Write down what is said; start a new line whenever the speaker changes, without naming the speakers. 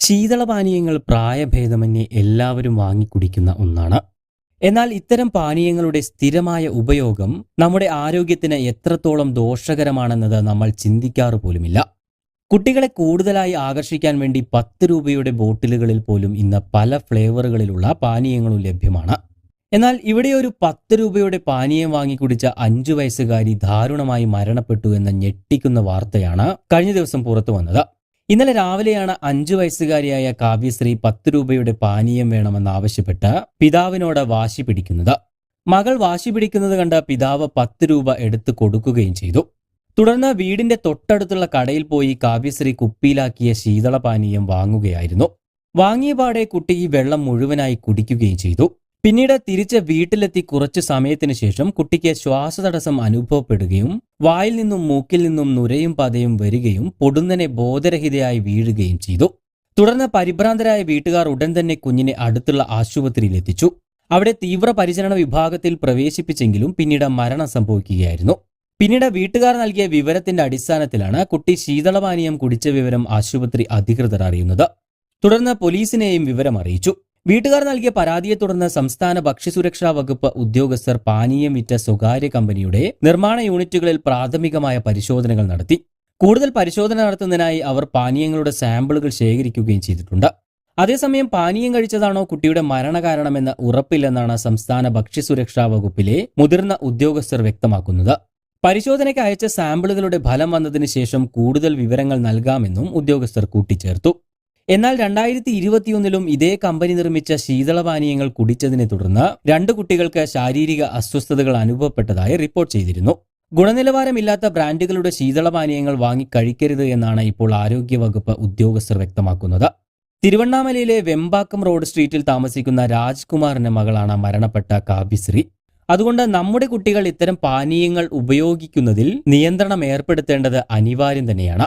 ശീതളപാനീയങ്ങൾ പ്രായഭേദമന്യേ എല്ലാവരും വാങ്ങിക്കുടിക്കുന്ന ഒന്നാണ്. എന്നാൽ ഇത്തരം പാനീയങ്ങളുടെ സ്ഥിരമായ ഉപയോഗം നമ്മുടെ ആരോഗ്യത്തിന് എത്രത്തോളം ദോഷകരമാണെന്നത് നമ്മൾ ചിന്തിക്കാറ് പോലുമില്ല. കുട്ടികളെ കൂടുതലായി ആകർഷിക്കാൻ വേണ്ടി പത്ത് രൂപയുടെ ബോട്ടിലുകളിൽ പോലും ഇന്ന് പല ഫ്ലേവറുകളിലുള്ള പാനീയങ്ങളും ലഭ്യമാണ്. എന്നാൽ ഇവിടെ ഒരു പത്ത് രൂപയുടെ പാനീയം വാങ്ങിക്കുടിച്ച അഞ്ചു വയസ്സുകാരി ദാരുണമായി മരണപ്പെട്ടു എന്ന ഞെട്ടിക്കുന്ന വാർത്തയാണ് കഴിഞ്ഞ ദിവസം പുറത്തു വന്നത്. ഇന്നലെ രാവിലെയാണ് അഞ്ചു വയസ്സുകാരിയായ കാവ്യശ്രീ പത്ത് രൂപയുടെ പാനീയം വേണമെന്നാവശ്യപ്പെട്ട് പിതാവിനോട് വാശി പിടിക്കുന്നത്. മകൾ വാശി പിടിക്കുന്നത് കണ്ട പിതാവ് പത്ത് രൂപ എടുത്തു കൊടുക്കുകയും ചെയ്തു. തുടർന്ന് വീടിന്റെ തൊട്ടടുത്തുള്ള കടയിൽ പോയി കാവ്യശ്രീ കുപ്പിയിലാക്കിയ ശീതളപാനീയം വാങ്ങുകയായിരുന്നു. വാങ്ങിയ പാടെ കുട്ടി ഈ വെള്ളം മുഴുവനായി കുടിക്കുകയും ചെയ്തു. പിന്നീട് തിരിച്ച് വീട്ടിലെത്തി കുറച്ചു സമയത്തിന് ശേഷം കുട്ടിക്ക് ശ്വാസതടസ്സം അനുഭവപ്പെടുകയും വായിൽ നിന്നും മൂക്കിൽ നിന്നും നുരയും പതയും വരികയും പൊടുന്നനെ ബോധരഹിതയായി വീഴുകയും ചെയ്തു. തുടർന്ന് പരിഭ്രാന്തരായ വീട്ടുകാർ ഉടൻ തന്നെ കുഞ്ഞിനെ അടുത്തുള്ള ആശുപത്രിയിൽ എത്തിച്ചു. അവിടെ തീവ്രപരിചരണ വിഭാഗത്തിൽ പ്രവേശിപ്പിച്ചെങ്കിലും പിന്നീട് മരണം സംഭവിക്കുകയായിരുന്നു. പിന്നീട് വീട്ടുകാർ നൽകിയ വിവരത്തിന്റെ അടിസ്ഥാനത്തിലാണ് കുട്ടി ശീതളപാനീയം കുടിച്ച വിവരം ആശുപത്രി അധികൃതർ അറിയുന്നത്. തുടർന്ന് പോലീസിനെയും വിവരം അറിയിച്ചു വീട്ടുകാർ നൽകിയ പരാതിയെ തുടർന്ന് സംസ്ഥാന ഭക്ഷ്യസുരക്ഷാ വകുപ്പ് ഉദ്യോഗസ്ഥർ പാനീയം വിറ്റ സ്വകാര്യ കമ്പനിയുടെ നിർമ്മാണ യൂണിറ്റുകളിൽ പ്രാഥമികമായ പരിശോധനകൾ നടത്തി. കൂടുതൽ പരിശോധന നടത്തുന്നതിനായി അവർ പാനീയങ്ങളുടെ സാമ്പിളുകൾ ശേഖരിക്കുകയും ചെയ്തിട്ടുണ്ട്. അതേസമയം പാനീയം കഴിച്ചതാണോ കുട്ടിയുടെ മരണകാരണമെന്ന് ഉറപ്പില്ലെന്നാണ് സംസ്ഥാന ഭക്ഷ്യസുരക്ഷാ വകുപ്പിലെ മുതിർന്ന ഉദ്യോഗസ്ഥർ വ്യക്തമാക്കുന്നത്. പരിശോധനയ്ക്ക് അയച്ച സാമ്പിളുകളുടെ ഫലം വന്നതിന് ശേഷം കൂടുതൽ വിവരങ്ങൾ നൽകാമെന്നും ഉദ്യോഗസ്ഥർ കൂട്ടിച്ചേർത്തു. എന്നാൽ രണ്ടായിരത്തി ഇരുപത്തിയൊന്നിലും ഇതേ കമ്പനി നിർമ്മിച്ച ശീതളപാനീയങ്ങൾ കുടിച്ചതിനെ തുടർന്ന് രണ്ട് കുട്ടികൾക്ക് ശാരീരിക അസ്വസ്ഥതകൾ അനുഭവപ്പെട്ടതായി റിപ്പോർട്ട് ചെയ്തിരുന്നു. ഗുണനിലവാരമില്ലാത്ത ബ്രാൻഡുകളുടെ ശീതളപാനീയങ്ങൾ വാങ്ങി കഴിക്കരുത് എന്നാണ് ഇപ്പോൾ ആരോഗ്യവകുപ്പ് ഉദ്യോഗസ്ഥർ വ്യക്തമാക്കുന്നത്. തിരുവണ്ണാമലയിലെ വെമ്പാക്കം റോഡ് സ്ട്രീറ്റിൽ താമസിക്കുന്ന രാജ്കുമാറിന്റെ മകളാണ് മരണപ്പെട്ട കാവ്യശ്രീ. അതുകൊണ്ട് നമ്മുടെ കുട്ടികൾ ഇത്തരം പാനീയങ്ങൾ ഉപയോഗിക്കുന്നതിൽ നിയന്ത്രണം ഏർപ്പെടുത്തേണ്ടത് അനിവാര്യം തന്നെയാണ്.